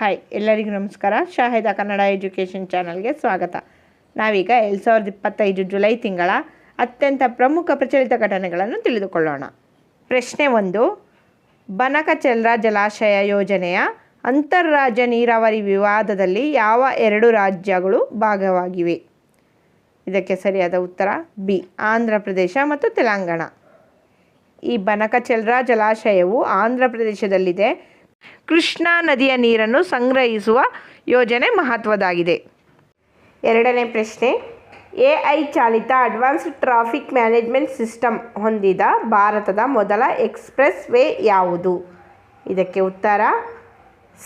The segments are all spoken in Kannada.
ಹಾಯ್, ಎಲ್ಲರಿಗೂ ನಮಸ್ಕಾರ. ಶಾಹಿದ ಕನ್ನಡ ಎಜುಕೇಷನ್ ಚಾನಲ್ಗೆ ಸ್ವಾಗತ. ನಾವೀಗ ಎರಡು ಸಾವಿರದ ಇಪ್ಪತ್ತೈದು ಜುಲೈ ತಿಂಗಳ ಅತ್ಯಂತ ಪ್ರಮುಖ ಪ್ರಚಲಿತ ಘಟನೆಗಳನ್ನು ತಿಳಿದುಕೊಳ್ಳೋಣ. ಪ್ರಶ್ನೆ ಒಂದು ಬನಕಚೆಲ್ರ ಜಲಾಶಯ ಯೋಜನೆಯ ಅಂತರರಾಜ್ಯ ನೀರಾವರಿ ವಿವಾದದಲ್ಲಿ ಯಾವ ಎರಡು ರಾಜ್ಯಗಳು ಭಾಗವಾಗಿವೆ? ಇದಕ್ಕೆ ಸರಿಯಾದ ಉತ್ತರ, ಬಿ, ಆಂಧ್ರ ಪ್ರದೇಶ ಮತ್ತು ತೆಲಂಗಾಣ. ಈ ಬನಕಚೆಲ್ರ ಜಲಾಶಯವು ಆಂಧ್ರ ಪ್ರದೇಶದಲ್ಲಿದೆ. ಕೃಷ್ಣಾ ನದಿಯ ನೀರನ್ನು ಸಂಗ್ರಹಿಸುವ ಯೋಜನೆ ಮಹತ್ವದಾಗಿದೆ. ಎರಡನೇ ಪ್ರಶ್ನೆ ಎ ಐ ಚಾಲಿತ ಅಡ್ವಾನ್ಸ್ಡ್ ಟ್ರಾಫಿಕ್ ಮ್ಯಾನೇಜ್ಮೆಂಟ್ ಸಿಸ್ಟಮ್ ಹೊಂದಿದ ಭಾರತದ ಮೊದಲ ಎಕ್ಸ್ಪ್ರೆಸ್ ವೇ ಯಾವುದು? ಇದಕ್ಕೆ ಉತ್ತರ,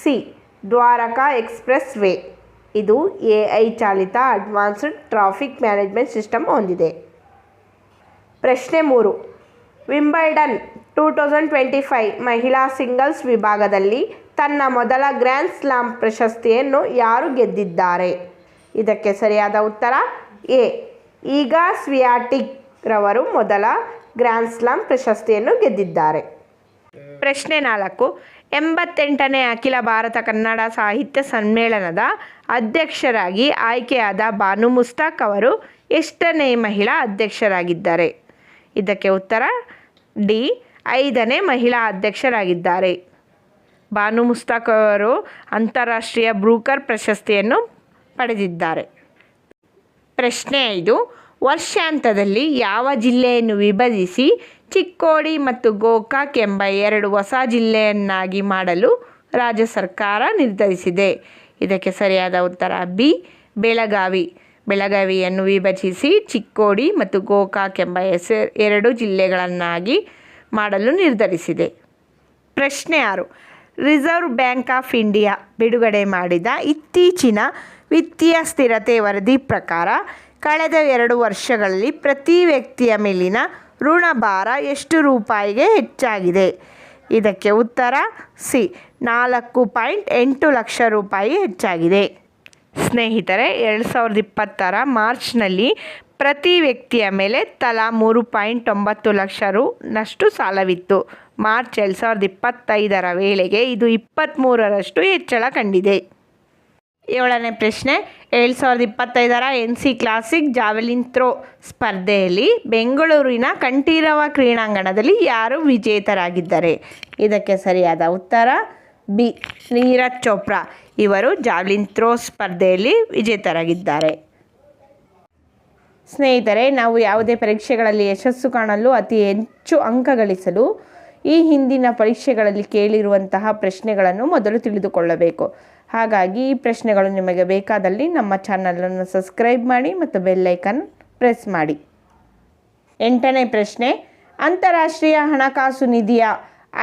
ಸಿ, ದ್ವಾರಕಾ ಎಕ್ಸ್ಪ್ರೆಸ್ ವೇ. ಇದು ಎ ಐ ಚಾಲಿತ ಅಡ್ವಾನ್ಸ್ಡ್ ಟ್ರಾಫಿಕ್ ಮ್ಯಾನೇಜ್ಮೆಂಟ್ ಸಿಸ್ಟಮ್ ಹೊಂದಿದೆ. ಪ್ರಶ್ನೆ ಮೂರು Wimbledon two thousand twenty five ಮಹಿಳಾ ಸಿಂಗಲ್ಸ್ ವಿಭಾಗದಲ್ಲಿ ತನ್ನ ಮೊದಲ ಗ್ರ್ಯಾಂಡ್ ಸ್ಲಾಮ್ ಪ್ರಶಸ್ತಿಯನ್ನು ಯಾರು ಗೆದ್ದಿದ್ದಾರೆ? ಇದಕ್ಕೆ ಸರಿಯಾದ ಉತ್ತರ, ಎ. ಈಗ ಸ್ವಿಯಾಟಿಕ್ ರವರು ಮೊದಲ ಗ್ರ್ಯಾಂಡ್ ಸ್ಲಾಮ್ ಪ್ರಶಸ್ತಿಯನ್ನು ಗೆದ್ದಿದ್ದಾರೆ. ಪ್ರಶ್ನೆ ನಾಲ್ಕು, ಎಂಬತ್ತೆಂಟನೇ ಅಖಿಲ ಭಾರತ ಕನ್ನಡ ಸಾಹಿತ್ಯ ಸಮ್ಮೇಳನದ ಅಧ್ಯಕ್ಷರಾಗಿ ಆಯ್ಕೆಯಾದ ಬಾನು ಮುಸ್ತಾಕ್ ಅವರು ಎಷ್ಟನೇ ಮಹಿಳಾ ಅಧ್ಯಕ್ಷರಾಗಿದ್ದಾರೆ? ಇದಕ್ಕೆ ಉತ್ತರ ಡಿ. ಐದನೇ ಮಹಿಳಾ ಅಧ್ಯಕ್ಷರಾಗಿದ್ದಾರೆ. ಬಾನು ಮುಸ್ತಾಕ್ ಅವರು ಅಂತಾರಾಷ್ಟ್ರೀಯ ಬ್ರೂಕರ್ ಪ್ರಶಸ್ತಿಯನ್ನು ಪಡೆದಿದ್ದಾರೆ. ಪ್ರಶ್ನೆ ಐದು ವರ್ಷಾಂತದಲ್ಲಿ ಯಾವ ಜಿಲ್ಲೆಯನ್ನು ವಿಭಜಿಸಿ ಚಿಕ್ಕೋಡಿ ಮತ್ತು ಗೋಕಾಕ್ ಎಂಬ ಎರಡು ಹೊಸ ಜಿಲ್ಲೆಯನ್ನಾಗಿ ಮಾಡಲು ರಾಜ್ಯ ಸರ್ಕಾರ ನಿರ್ಧರಿಸಿದೆ? ಇದಕ್ಕೆ ಸರಿಯಾದ ಉತ್ತರ ಬಿ, ಬೆಳಗಾವಿ. ಬೆಳಗಾವಿಯನ್ನು ವಿಭಜಿಸಿ ಚಿಕ್ಕೋಡಿ ಮತ್ತು ಗೋಕಾಕ್ ಎಂಬ ಹೆಸರು ಎರಡು ಜಿಲ್ಲೆಗಳನ್ನಾಗಿ ಮಾಡಲು ನಿರ್ಧರಿಸಿದೆ. ಪ್ರಶ್ನೆ ಆರು. ರಿಸರ್ವ್ ಬ್ಯಾಂಕ್ ಆಫ್ ಇಂಡಿಯಾ ಬಿಡುಗಡೆ ಮಾಡಿದ ಇತ್ತೀಚಿನ ವಿತ್ತೀಯ ಸ್ಥಿರತೆ ವರದಿ ಪ್ರಕಾರ ಕಳೆದ ಎರಡು ವರ್ಷಗಳಲ್ಲಿ ಪ್ರತಿ ವ್ಯಕ್ತಿಯ ಮೇಲಿನ ಋಣಭಾರ ಎಷ್ಟು ರೂಪಾಯಿಗೆ ಹೆಚ್ಚಾಗಿದೆ? ಇದಕ್ಕೆ ಉತ್ತರ ಸಿ. ನಾಲ್ಕು ಪಾಯಿಂಟ್ ಎಂಟು ಲಕ್ಷ ರೂಪಾಯಿ ಹೆಚ್ಚಾಗಿದೆ. ಸ್ನೇಹಿತರೆ, ಎರಡು ಸಾವಿರದ ಇಪ್ಪತ್ತರ ಮಾರ್ಚ್ನಲ್ಲಿ ಪ್ರತಿ ವ್ಯಕ್ತಿಯ ಮೇಲೆ ತಲಾ ಮೂರು ಪಾಯಿಂಟ್ ಒಂಬತ್ತು ಲಕ್ಷ ರುನಷ್ಟು ಸಾಲವಿತ್ತು. ಮಾರ್ಚ್ ಎರಡು ಸಾವಿರದ ಇಪ್ಪತ್ತೈದರ ವೇಳೆಗೆ ಇದು ಇಪ್ಪತ್ತ್ಮೂರರಷ್ಟು ಹೆಚ್ಚಳ ಕಂಡಿದೆ. ಏಳನೇ ಪ್ರಶ್ನೆ, ಎರಡು ಸಾವಿರದ ಇಪ್ಪತ್ತೈದರ N C classic javelin throw ಸ್ಪರ್ಧೆಯಲ್ಲಿ ಬೆಂಗಳೂರಿನ ಕಂಠೀರವ ಕ್ರೀಡಾಂಗಣದಲ್ಲಿ ಯಾರು ವಿಜೇತರಾಗಿದ್ದಾರೆ? ಇದಕ್ಕೆ ಸರಿಯಾದ ಉತ್ತರ, ಬಿ. ನೀರಜ್ ಚೋಪ್ರಾ. ಇವರು ಜಾವ್ಲಿನ್ ಥ್ರೋ ಸ್ಪರ್ಧೆಯಲ್ಲಿ ವಿಜೇತರಾಗಿದ್ದಾರೆ. ಸ್ನೇಹಿತರೆ, ನಾವು ಯಾವುದೇ ಪರೀಕ್ಷೆಗಳಲ್ಲಿ ಯಶಸ್ಸು ಕಾಣಲು ಅತಿ ಹೆಚ್ಚು ಅಂಕ ಗಳಿಸಲು ಈ ಹಿಂದಿನ ಪರೀಕ್ಷೆಗಳಲ್ಲಿ ಕೇಳಿರುವಂತಹ ಪ್ರಶ್ನೆಗಳನ್ನು ಮೊದಲು ತಿಳಿದುಕೊಳ್ಳಬೇಕು. ಹಾಗಾಗಿ, ಈ ಪ್ರಶ್ನೆಗಳು ನಿಮಗೆ ಬೇಕಾದಲ್ಲಿ ನಮ್ಮ ಚಾನಲನ್ನು ಸಬ್ಸ್ಕ್ರೈಬ್ ಮಾಡಿ ಮತ್ತು ಬೆಲ್ಲೈಕನ್ ಪ್ರೆಸ್ ಮಾಡಿ. ಎಂಟನೇ ಪ್ರಶ್ನೆ, ಅಂತಾರಾಷ್ಟ್ರೀಯ ಹಣಕಾಸು ನಿಧಿಯ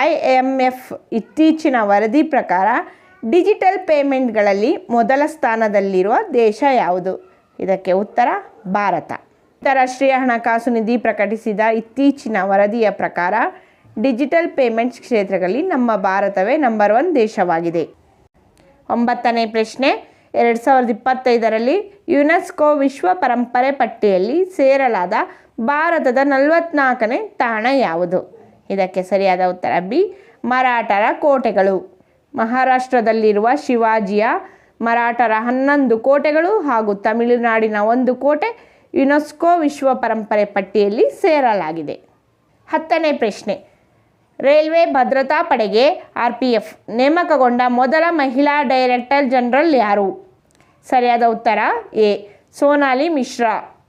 ಐ ಎಂ ಎಫ್ ಇತ್ತೀಚಿನ ವರದಿ ಪ್ರಕಾರ ಡಿಜಿಟಲ್ ಪೇಮೆಂಟ್ಗಳಲ್ಲಿ ಮೊದಲ ಸ್ಥಾನದಲ್ಲಿರುವ ದೇಶ ಯಾವುದು? ಇದಕ್ಕೆ ಉತ್ತರ, ಭಾರತ. ಅಂತಾರಾಷ್ಟ್ರೀಯ ಹಣಕಾಸು ನಿಧಿ ಪ್ರಕಟಿಸಿದ ಇತ್ತೀಚಿನ ವರದಿಯ ಪ್ರಕಾರ ಡಿಜಿಟಲ್ ಪೇಮೆಂಟ್ಸ್ ಕ್ಷೇತ್ರಗಳಲ್ಲಿ ನಮ್ಮ ಭಾರತವೇ ನಂಬರ್ ಒನ್ ದೇಶವಾಗಿದೆ. ಒಂಬತ್ತನೇ ಪ್ರಶ್ನೆ, ಎರಡು ಸಾವಿರದ ಇಪ್ಪತ್ತೈದರಲ್ಲಿ ಯುನೆಸ್ಕೋ ವಿಶ್ವ ಪರಂಪರೆ ಪಟ್ಟಿಯಲ್ಲಿ ಸೇರಲಾದ ಭಾರತದ ನಲವತ್ನಾಲ್ಕನೇ ತಾಣ ಯಾವುದು? ಇದಕ್ಕೆ ಸರಿಯಾದ ಉತ್ತರ ಬಿ, ಮರಾಠರ ಕೋಟೆಗಳು. ಮಹಾರಾಷ್ಟ್ರದಲ್ಲಿರುವ ಶಿವಾಜಿಯ ಮರಾಠರ ಹನ್ನೊಂದು ಕೋಟೆಗಳು ಹಾಗೂ ತಮಿಳುನಾಡಿನ ಒಂದು ಕೋಟೆ ಯುನೆಸ್ಕೋ ವಿಶ್ವ ಪರಂಪರೆ ಪಟ್ಟಿಯಲ್ಲಿ ಸೇರಲಾಗಿದೆ. ಹತ್ತನೇ ಪ್ರಶ್ನೆ. ರೈಲ್ವೆ ಭದ್ರತಾ ಪಡೆಗೆ ಆರ್ ಪಿ ಎಫ್ ನೇಮಕಗೊಂಡ ಮೊದಲ ಮಹಿಳಾ ಡೈರೆಕ್ಟರ್ ಜನರಲ್ ಯಾರು? ಸರಿಯಾದ ಉತ್ತರ, ಎ. ಸೋನಾಲಿ ಮಿಶ್ರಾ.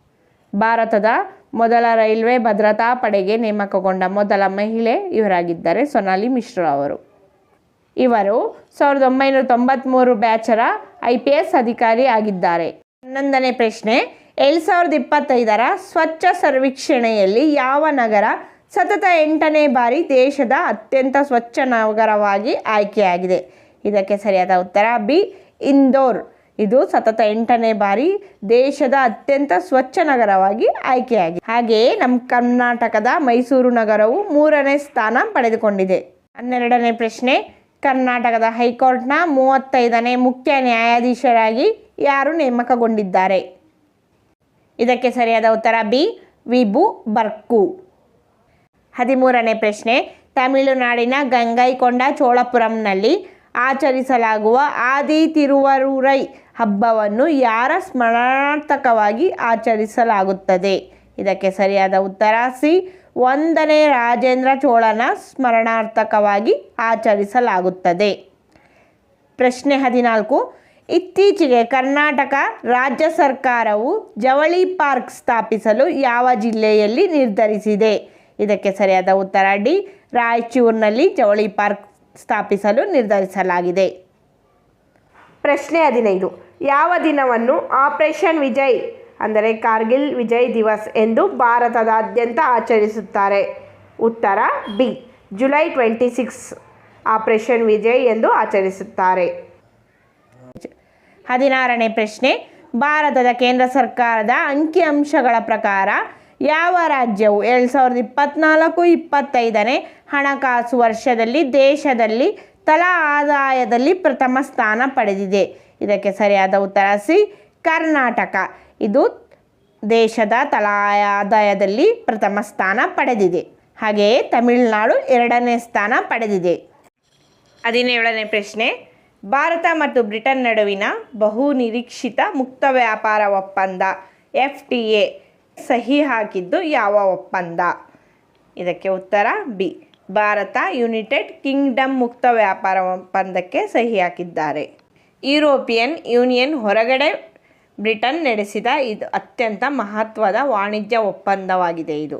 ಭಾರತದ ಮೊದಲ ರೈಲ್ವೆ ಭದ್ರತಾ ಪಡೆಗೆ ನೇಮಕಗೊಂಡ ಮೊದಲ ಮಹಿಳೆ ಇವರಾಗಿದ್ದಾರೆ ಸೋನಾಲಿ ಮಿಶ್ರಾ ಅವರು. ಇವರು ಸಾವಿರದ ಒಂಬೈನೂರ ತೊಂಬತ್ತ್ಮೂರು ಬ್ಯಾಚರ ಐ ಪಿ ಎಸ್ ಅಧಿಕಾರಿ ಆಗಿದ್ದಾರೆ. ಹನ್ನೊಂದನೇ ಪ್ರಶ್ನೆ, ಎರಡು ಸಾವಿರದ ಇಪ್ಪತ್ತೈದರ ಸ್ವಚ್ಛ ಸರ್ವೇಕ್ಷಣೆಯಲ್ಲಿ ಯಾವ ನಗರ ಸತತ ಎಂಟನೇ ಬಾರಿ ದೇಶದ ಅತ್ಯಂತ ಸ್ವಚ್ಛ ನಗರವಾಗಿ ಆಯ್ಕೆಯಾಗಿದೆ? ಇದಕ್ಕೆ ಸರಿಯಾದ ಉತ್ತರ ಬಿ, ಇಂದೋರ್. ಇದು ಸತತ ಎಂಟನೇ ಬಾರಿ ದೇಶದ ಅತ್ಯಂತ ಸ್ವಚ್ಛ ನಗರವಾಗಿ ಆಯ್ಕೆಯಾಗಿದೆ. ಹಾಗೆಯೇ ನಮ್ಮ ಕರ್ನಾಟಕದ ಮೈಸೂರು ನಗರವು ಮೂರನೇ ಸ್ಥಾನ ಪಡೆದುಕೊಂಡಿದೆ. ಹನ್ನೆರಡನೇ ಪ್ರಶ್ನೆ ಕರ್ನಾಟಕದ ಹೈಕೋರ್ಟ್ನ ಮೂವತ್ತೈದನೇ ಮುಖ್ಯ ನ್ಯಾಯಾಧೀಶರಾಗಿ ಯಾರು ನೇಮಕಗೊಂಡಿದ್ದಾರೆ? ಇದಕ್ಕೆ ಸರಿಯಾದ ಉತ್ತರ ಬಿ, ವಿಭು ಬರ್ಕು. ಹದಿಮೂರನೇ ಪ್ರಶ್ನೆ, ತಮಿಳುನಾಡಿನ ಗಂಗೈಕೊಂಡ ಚೋಳಪುರಂನಲ್ಲಿ ಆಚರಿಸಲಾಗುವ ಆದಿ ತಿರುವರೂರೈ ಹಬ್ಬವನ್ನು ಯಾರ ಸ್ಮರಣಾರ್ಥಕವಾಗಿ ಆಚರಿಸಲಾಗುತ್ತದೆ? ಇದಕ್ಕೆ ಸರಿಯಾದ ಉತ್ತರ ಸಿ ಒಂದನೇ ರಾಜೇಂದ್ರ ಚೋಳನ ಸ್ಮರಣಾರ್ಥಕವಾಗಿ ಆಚರಿಸಲಾಗುತ್ತದೆ. ಪ್ರಶ್ನೆ ಹದಿನಾಲ್ಕು. ಇತ್ತೀಚೆಗೆ ಕರ್ನಾಟಕ ರಾಜ್ಯ ಸರ್ಕಾರವು ಜವಳಿ ಪಾರ್ಕ್ ಸ್ಥಾಪಿಸಲು ಯಾವ ಜಿಲ್ಲೆಯಲ್ಲಿ ನಿರ್ಧರಿಸಿದೆ? ಇದಕ್ಕೆ ಸರಿಯಾದ ಉತ್ತರ ಡಿ, ರಾಯಚೂರಿನಲ್ಲಿ ಜವಳಿ ಪಾರ್ಕ್ ಸ್ಥಾಪಿಸಲು ನಿರ್ಧರಿಸಲಾಗಿದೆ. ಪ್ರಶ್ನೆ ಹದಿನೈದು. ಯಾವ ದಿನವನ್ನು ಆಪರೇಷನ್ ವಿಜಯ್ ಅಂದರೆ ಕಾರ್ಗಿಲ್ ವಿಜಯ್ ದಿವಸ್ ಎಂದು ಭಾರತದಾದ್ಯಂತ ಆಚರಿಸುತ್ತಾರೆ. ಉತ್ತರ, B, July twenty six operation Vijay ಎಂದು ಆಚರಿಸುತ್ತಾರೆ. ಹದಿನಾರನೇ ಪ್ರಶ್ನೆ, ಭಾರತದ ಕೇಂದ್ರ ಸರ್ಕಾರದ ಅಂಕಿಅಂಶಗಳ ಪ್ರಕಾರ ಯಾವ ರಾಜ್ಯವು ಎರಡು ಸಾವಿರದ ಇಪ್ಪತ್ತ್ನಾಲ್ಕು ಇಪ್ಪತ್ತೈದನೇ ಹಣಕಾಸು ವರ್ಷದಲ್ಲಿ ದೇಶದಲ್ಲಿ ತಲಾ ಆದಾಯದಲ್ಲಿ ಪ್ರಥಮ ಸ್ಥಾನ ಪಡೆದಿದೆ? ಇದಕ್ಕೆ ಸರಿಯಾದ ಉತ್ತರ ಸಿ ಕರ್ನಾಟಕ. ಇದು ದೇಶದ ತಲಾದಾಯದಲ್ಲಿ ಪ್ರಥಮ ಸ್ಥಾನ ಪಡೆದಿದೆ. ಹಾಗೆಯೇ ತಮಿಳುನಾಡು ಎರಡನೇ ಸ್ಥಾನ ಪಡೆದಿದೆ. ಹದಿನೇಳನೇ ಪ್ರಶ್ನೆ. ಭಾರತ ಮತ್ತು ಬ್ರಿಟನ್ ನಡುವಿನ ಬಹು ನಿರೀಕ್ಷಿತ ಮುಕ್ತ ವ್ಯಾಪಾರ ಒಪ್ಪಂದ ಎಫ್ ಟಿ ಎ ಸಹಿ ಹಾಕಿದ್ದು ಯಾವ ಒಪ್ಪಂದ? ಇದಕ್ಕೆ ಉತ್ತರ ಬಿ. ಭಾರತ ಯುನೈಟೆಡ್ ಕಿಂಗ್ಡಮ್ ಮುಕ್ತ ವ್ಯಾಪಾರ ಒಪ್ಪಂದಕ್ಕೆ ಸಹಿ ಹಾಕಿದ್ದಾರೆ. ಯುರೋಪಿಯನ್ ಯೂನಿಯನ್ ಹೊರಗಡೆ ಬ್ರಿಟನ್ ನಡೆಸಿದ ಇದು ಅತ್ಯಂತ ಮಹತ್ವದ ವಾಣಿಜ್ಯ ಒಪ್ಪಂದವಾಗಿದೆ ಇದು.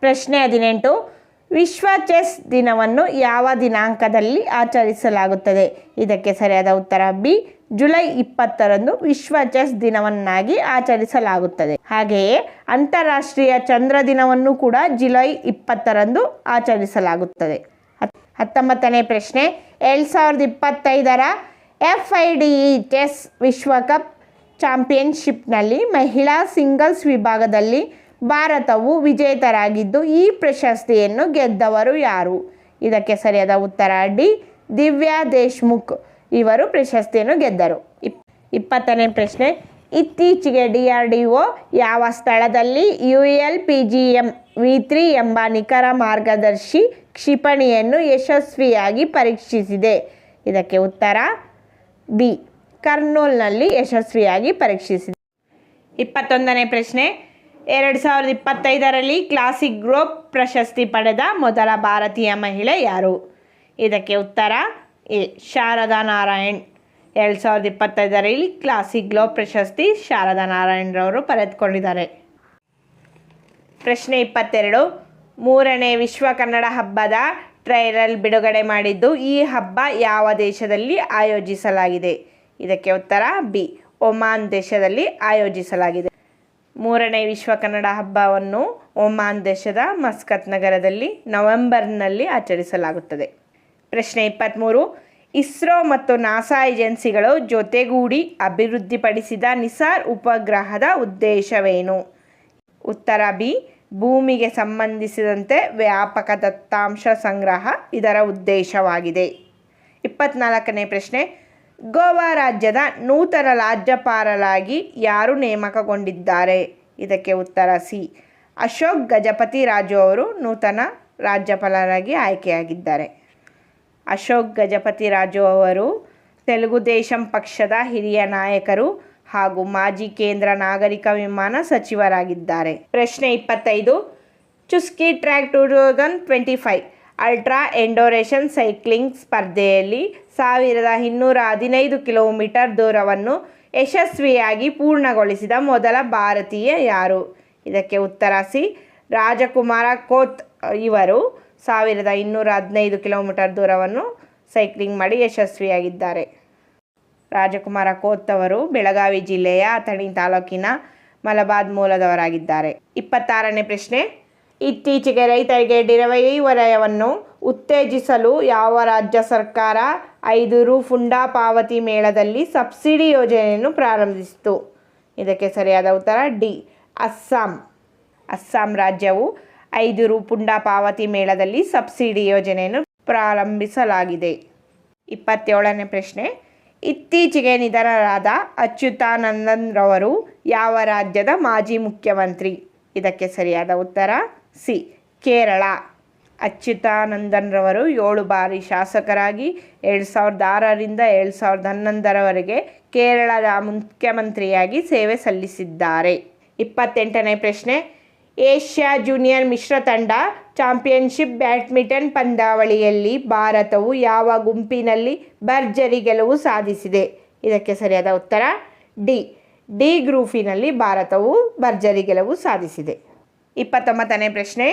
ಪ್ರಶ್ನೆ ಹದಿನೆಂಟು, ವಿಶ್ವ ಚೆಸ್ ದಿನವನ್ನು ಯಾವ ದಿನಾಂಕದಲ್ಲಿ ಆಚರಿಸಲಾಗುತ್ತದೆ? ಇದಕ್ಕೆ ಸರಿಯಾದ ಉತ್ತರ ಬಿ, ಜುಲೈ ಇಪ್ಪತ್ತರಂದು ವಿಶ್ವ ಚೆಸ್ ದಿನವನ್ನಾಗಿ ಆಚರಿಸಲಾಗುತ್ತದೆ. ಹಾಗೆಯೇ ಅಂತಾರಾಷ್ಟ್ರೀಯ ಚಂದ್ರ ದಿನವನ್ನು ಕೂಡ ಜುಲೈ ಇಪ್ಪತ್ತರಂದು ಆಚರಿಸಲಾಗುತ್ತದೆ. ಹತ್- ಹತ್ತೊಂಬತ್ತನೇ ಪ್ರಶ್ನೆ, ಎರಡು ಸಾವಿರದ ಇಪ್ಪತ್ತೈದರ F I D E chess ವಿಶ್ವಕಪ್ ಚಾಂಪಿಯನ್ಶಿಪ್ನಲ್ಲಿ ಮಹಿಳಾ ಸಿಂಗಲ್ಸ್ ವಿಭಾಗದಲ್ಲಿ ಭಾರತವು ವಿಜೇತರಾಗಿದ್ದು, ಈ ಪ್ರಶಸ್ತಿಯನ್ನು ಗೆದ್ದವರು ಯಾರು? ಇದಕ್ಕೆ ಸರಿಯಾದ ಉತ್ತರ ಡಿ. ದಿವ್ಯಾ ದೇಶ್ಮುಖ್ ಇವರು ಪ್ರಶಸ್ತಿಯನ್ನು ಗೆದ್ದರು. ಇಪ್, ಇಪ್ಪತ್ತನೇ ಪ್ರಶ್ನೆ, ಇತ್ತೀಚೆಗೆ ಡಿ ಆರ್ ಡಿ ಒ ಯಾವ ಸ್ಥಳದಲ್ಲಿ U L P G M V three ಎಂಬ ನಿಖರ ಮಾರ್ಗದರ್ಶಿ ಕ್ಷಿಪಣಿಯನ್ನು ಯಶಸ್ವಿಯಾಗಿ ಪರೀಕ್ಷಿಸಿದೆ? ಇದಕ್ಕೆ ಉತ್ತರ ಬಿ ಕರ್ನೂಲ್ನಲ್ಲಿ ಯಶಸ್ವಿಯಾಗಿ ಪರೀಕ್ಷಿಸಿದೆ. ಇಪ್ಪತ್ತೊಂದನೇ ಪ್ರಶ್ನೆ, ಎರಡು ಸಾವಿರದ ಇಪ್ಪತ್ತೈದರಲ್ಲಿ ಕ್ಲಾಸಿಕ್ ಗ್ರೋಪ್ ಪ್ರಶಸ್ತಿ ಪಡೆದ ಮೊದಲ ಭಾರತೀಯ ಮಹಿಳೆ ಯಾರು? ಇದಕ್ಕೆ ಉತ್ತರ, ಎ. ಶಾರದಾ ನಾರಾಯಣ್ ಎರಡು ಸಾವಿರದ ಇಪ್ಪತ್ತೈದರಲ್ಲಿ ಕ್ಲಾಸಿಕ್ ಗ್ಲೋಬ್ ಪ್ರಶಸ್ತಿ ಶಾರದಾ ನಾರಾಯಣರವರು ಪಡೆದುಕೊಂಡಿದ್ದಾರೆ. ಪ್ರಶ್ನೆ ಇಪ್ಪತ್ತೆರಡು, ಮೂರನೇ ವಿಶ್ವ ಕನ್ನಡ ಹಬ್ಬದ ಟ್ರೈಲರ್ ಬಿಡುಗಡೆ ಮಾಡಿದ್ದು ಈ ಹಬ್ಬ ಯಾವ ದೇಶದಲ್ಲಿ ಆಯೋಜಿಸಲಾಗಿದೆ? ಇದಕ್ಕೆ ಉತ್ತರ ಬಿ. ಒಮಾನ್ ದೇಶದಲ್ಲಿ ಆಯೋಜಿಸಲಾಗಿದೆ. ಮೂರನೇ ವಿಶ್ವ ಕನ್ನಡ ಹಬ್ಬವನ್ನು ಒಮಾನ್ ದೇಶದ ಮಸ್ಕತ್ ನಗರದಲ್ಲಿ ನವೆಂಬರ್ನಲ್ಲಿ ಆಚರಿಸಲಾಗುತ್ತದೆ. ಪ್ರಶ್ನೆ ಇಪ್ಪತ್ತ್ಮೂರು ಇಸ್ರೋ ಮತ್ತು ನಾಸಾ ಏಜೆನ್ಸಿಗಳು ಜೊತೆಗೂಡಿ ಅಭಿವೃದ್ಧಿಪಡಿಸಿದ ನಿಸಾರ್ ಉಪಗ್ರಹದ ಉದ್ದೇಶವೇನು? ಉತ್ತರ ಬಿ. ಭೂಮಿಗೆ ಸಂಬಂಧಿಸಿದಂತೆ ವ್ಯಾಪಕ ದತ್ತಾಂಶ ಸಂಗ್ರಹ ಇದರ ಉದ್ದೇಶವಾಗಿದೆ. ಇಪ್ಪತ್ನಾಲ್ಕನೇ ಪ್ರಶ್ನೆ. ಗೋವಾ ರಾಜ್ಯದ ನೂತನ ರಾಜ್ಯಪಾಲರಾಗಿ ಯಾರು ನೇಮಕಗೊಂಡಿದ್ದಾರೆ? ಇದಕ್ಕೆ ಉತ್ತರ ಸಿ. ಅಶೋಕ್ ಗಜಪತಿ ರಾಜು ಅವರು ನೂತನ ರಾಜ್ಯಪಾಲರಾಗಿ ಆಯ್ಕೆಯಾಗಿದ್ದಾರೆ. ಅಶೋಕ್ ಗಜಪತಿ ರಾಜು ಅವರು ತೆಲುಗು ದೇಶಂ ಪಕ್ಷದ ಹಿರಿಯ ನಾಯಕರು ಹಾಗೂ ಮಾಜಿ ಕೇಂದ್ರ ನಾಗರಿಕ ವಿಮಾನ ಸಚಿವರಾಗಿದ್ದಾರೆ. ಪ್ರಶ್ನೆ ಇಪ್ಪತ್ತೈದು. ಚುಸ್ಕಿ track two thousand twenty five ultra endurance cycling ಸ್ಪರ್ಧೆಯಲ್ಲಿ ಸಾವಿರದ ಇನ್ನೂರ ಹದಿನೈದು ಕಿಲೋಮೀಟರ್ ದೂರವನ್ನು ಯಶಸ್ವಿಯಾಗಿ ಪೂರ್ಣಗೊಳಿಸಿದ ಮೊದಲ ಭಾರತೀಯ ಯಾರು? ಇದಕ್ಕೆ ಉತ್ತರ ಸಿ, ರಾಜಕುಮಾರ ಕೋತ್ ಇವರು. ಸಾವಿರದ ಇನ್ನೂರ ಹದಿನೈದು ಕಿಲೋಮೀಟರ್ ದೂರವನ್ನು ಸೈಕ್ಲಿಂಗ್ ಮಾಡಿ ಯಶಸ್ವಿಯಾಗಿದ್ದಾರೆ. ರಾಜಕುಮಾರ ಕೋತ್ ಅವರು ಬೆಳಗಾವಿ ಜಿಲ್ಲೆಯ ಅಥಣಿ ತಾಲೂಕಿನ ಮಲಬಾದ್ ಮೂಲದವರಾಗಿದ್ದಾರೆ. ಇಪ್ಪತ್ತಾರನೇ ಪ್ರಶ್ನೆ ಇತ್ತೀಚೆಗೆ ರೈತರಿಗೆ ಡಿರವೈ ವಲಯವನ್ನು ಉತ್ತೇಜಿಸಲು ಯಾವ ರಾಜ್ಯ ಸರ್ಕಾರ ಐದು ರು ಫುಂಡಾ ಪಾವತಿ ಮೇಳದಲ್ಲಿ ಸಬ್ಸಿಡಿ ಯೋಜನೆಯನ್ನು ಪ್ರಾರಂಭಿಸಿತು? ಇದಕ್ಕೆ ಸರಿಯಾದ ಉತ್ತರ ಡಿ. ಅಸ್ಸಾಂ. ಅಸ್ಸಾಂ ರಾಜ್ಯವು ಐದು ರು ಪುಂಡ ಪಾವತಿ ಮೇಳದಲ್ಲಿ ಸಬ್ಸಿಡಿ ಯೋಜನೆಯನ್ನು ಪ್ರಾರಂಭಿಸಲಾಗಿದೆ. ಇಪ್ಪತ್ತೇಳನೇ ಪ್ರಶ್ನೆ. ಇತ್ತೀಚೆಗೆ ನಿಧನರಾದ ಅಚ್ಯುತಾನಂದನ್ ರವರು ಯಾವ ರಾಜ್ಯದ ಮಾಜಿ ಮುಖ್ಯಮಂತ್ರಿ? ಇದಕ್ಕೆ ಸರಿಯಾದ ಉತ್ತರ ಸಿ. ಕೇರಳ. ಅಚ್ಯುತಾನಂದನ್ರವರು ಏಳು ಬಾರಿ ಶಾಸಕರಾಗಿ ಎರಡು ಸಾವಿರದ ಆರರಿಂದ ಎರಡು ಸಾವಿರದ ಹನ್ನೊಂದರವರೆಗೆ ಕೇರಳದ ಮುಖ್ಯಮಂತ್ರಿಯಾಗಿ ಸೇವೆ ಸಲ್ಲಿಸಿದ್ದಾರೆ. ಇಪ್ಪತ್ತೆಂಟನೇ ಪ್ರಶ್ನೆ. ಏಷ್ಯಾ ಜೂನಿಯರ್ ಮಿಶ್ರ ತಂಡ ಚಾಂಪಿಯನ್ಶಿಪ್ ಬ್ಯಾಡ್ಮಿಂಟನ್ ಪಂದ್ಯಾವಳಿಯಲ್ಲಿ ಭಾರತವು ಯಾವ ಗುಂಪಿನಲ್ಲಿ ಭರ್ಜರಿ ಗೆಲುವು ಸಾಧಿಸಿದೆ? ಇದಕ್ಕೆ ಸರಿಯಾದ ಉತ್ತರ ಡಿ. ಡಿ. ಗ್ರೂಫಿನಲ್ಲಿ ಭಾರತವು ಭರ್ಜರಿ ಗೆಲುವು ಸಾಧಿಸಿದೆ. ಇಪ್ಪತ್ತೊಂಬತ್ತನೇ ಪ್ರಶ್ನೆ.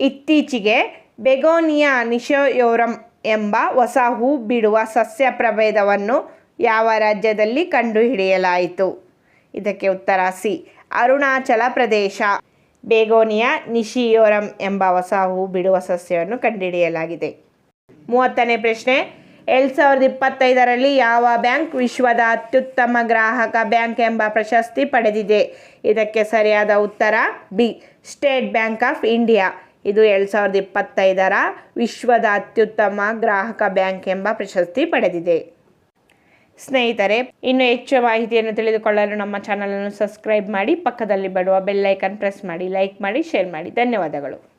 ಇತ್ತೀಚೆಗೆ ಬೆಗೋನಿಯಾ ನಿಶೋಯೋರಂ ಎಂಬ ಹೊಸ ಹೂ ಬಿಡುವ ಸಸ್ಯ ಪ್ರಭೇದವನ್ನು ಯಾವ ರಾಜ್ಯದಲ್ಲಿ ಕಂಡುಹಿಡಿಯಲಾಯಿತು? ಇದಕ್ಕೆ ಉತ್ತರ ಸಿ, ಅರುಣಾಚಲ ಪ್ರದೇಶ. ಬೇಗೋನಿಯಾ ನಿಶಿಯೋರಂ ಎಂಬ ಹೊಸ ಹೂ ಬಿಡುವ ಸಸ್ಯವನ್ನು ಕಂಡುಹಿಡಿಯಲಾಗಿದೆ. ಮೂವತ್ತನೇ ಪ್ರಶ್ನೆ ಎರಡು ಸಾವಿರದ ಇಪ್ಪತ್ತೈದರಲ್ಲಿ ಯಾವ ಬ್ಯಾಂಕ್ ವಿಶ್ವದ ಅತ್ಯುತ್ತಮ ಗ್ರಾಹಕ ಬ್ಯಾಂಕ್ ಎಂಬ ಪ್ರಶಸ್ತಿ ಪಡೆದಿದೆ? ಇದಕ್ಕೆ ಸರಿಯಾದ ಉತ್ತರ, B, State Bank of India. ಇದು ಎರಡು ಸಾವಿರದ ಇಪ್ಪತ್ತೈದರ ವಿಶ್ವದ ಅತ್ಯುತ್ತಮ ಗ್ರಾಹಕ ಬ್ಯಾಂಕ್ ಎಂಬ ಪ್ರಶಸ್ತಿ ಪಡೆದಿದೆ. ಸ್ನೇಹಿತರೆ, ಇನ್ನು ಹೆಚ್ಚು ಮಾಹಿತಿಯನ್ನು ತಿಳಿದುಕೊಳ್ಳಲು ನಮ್ಮ ಚಾನಲನ್ನು ಸಬ್ಸ್ಕ್ರೈಬ್ ಮಾಡಿ, ಪಕ್ಕದಲ್ಲಿ ಬರುವ ಬೆಲ್ ಐಕನ್ ಪ್ರೆಸ್ ಮಾಡಿ, ಲೈಕ್ ಮಾಡಿ, ಶೇರ್ ಮಾಡಿ. ಧನ್ಯವಾದಗಳು.